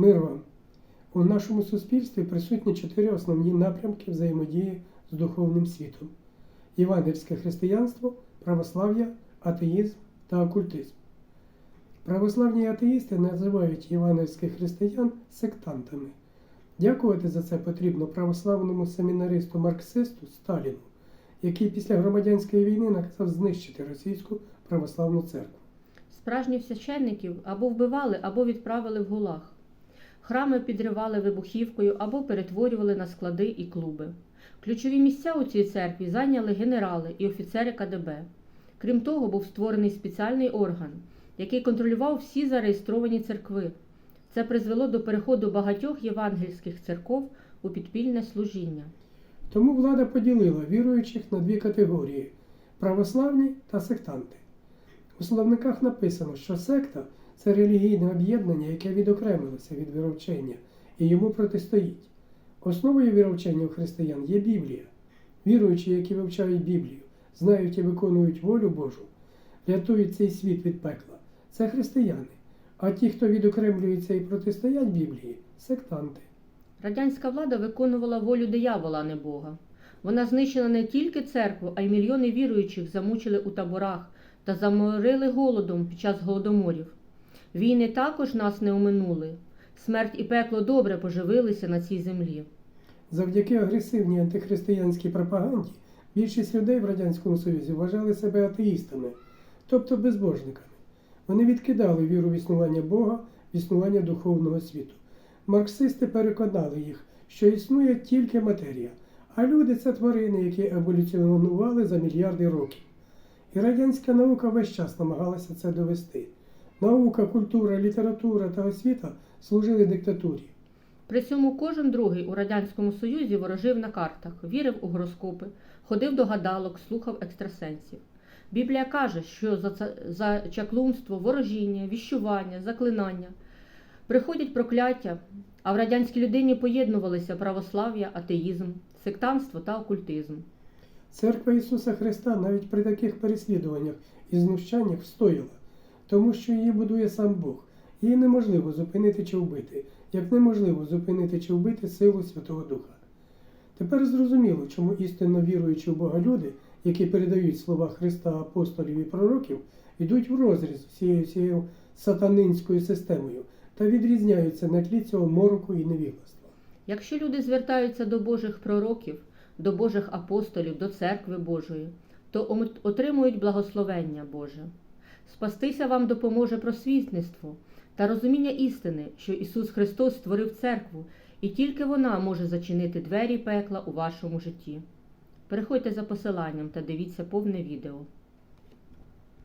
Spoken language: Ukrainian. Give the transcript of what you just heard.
Мир вам! У нашому суспільстві присутні чотири основні напрямки взаємодії з духовним світом: євангельське християнство, православ'я, атеїзм та окультизм. Православні атеїсти називають євангельських християн сектантами. Дякувати за це потрібно православному семінаристу марксисту Сталіну, який після громадянської війни наказав знищити російську православну церкву. Справжніх священників або вбивали, або відправили в гулаг. Храми підривали вибухівкою або перетворювали на склади і клуби. Ключові місця у цій церкві зайняли генерали і офіцери КДБ. Крім того, був створений спеціальний орган, який контролював всі зареєстровані церкви. Це призвело до переходу багатьох євангельських церков у підпільне служіння. Тому влада поділила віруючих на дві категорії православні та сектанти. У словниках написано, що секта це релігійне об'єднання, яке відокремилося від віровчення і йому протистоїть. Основою віровчення у християн є Біблія. Віруючі, які вивчають Біблію, знають і виконують волю Божу, рятують цей світ від пекла. Це християни. А ті, хто відокремлюється і протистоять Біблії, сектанти. Радянська влада виконувала волю диявола, а не Бога. Вона знищила не тільки церкву, а й мільйони віруючих замучили у таборах та заморили голодом під час голодоморів. Війни також нас не оминули. Смерть і пекло добре поживилися на цій землі. Завдяки агресивній антихристиянській пропаганді більшість людей в Радянському Союзі вважали себе атеїстами, тобто безбожниками. Вони відкидали віру в існування Бога, в існування духовного світу. Марксисти переконали їх, що існує тільки матерія, а люди це тварини, які еволюціонували за мільярди років. І радянська наука весь час намагалася це довести. Наука, культура, література та освіта служили диктатурі. При цьому кожен другий у Радянському Союзі ворожив на картах, вірив у гороскопи, ходив до гадалок, слухав екстрасенсів. Біблія каже, що за, за чаклунство, ворожіння, віщування, заклинання приходять прокляття, а в радянській людині поєднувалися православ'я, атеїзм, сектанство та окультизм. Церква Ісуса Христа навіть при таких переслідуваннях і знущаннях встояла, тому що її будує сам Бог. Її неможливо зупинити чи вбити, як неможливо зупинити чи вбити силу Святого Духа. Тепер зрозуміло, чому істинно віруючі в Бога люди, які передають слова Христа, апостолів і пророків, йдуть в розріз з цією цією сатанинською системою та відрізняються на тлі цього мороку і невігластва. Якщо люди звертаються до Божих пророків, до Божих апостолів, до церкви Божої, то отримують благословення Боже. Спастися вам допоможе просвітництво та розуміння істини, що Ісус Христос створив церкву, і тільки вона може зачинити двері пекла у вашому житті. Переходьте за посиланням та дивіться повне відео.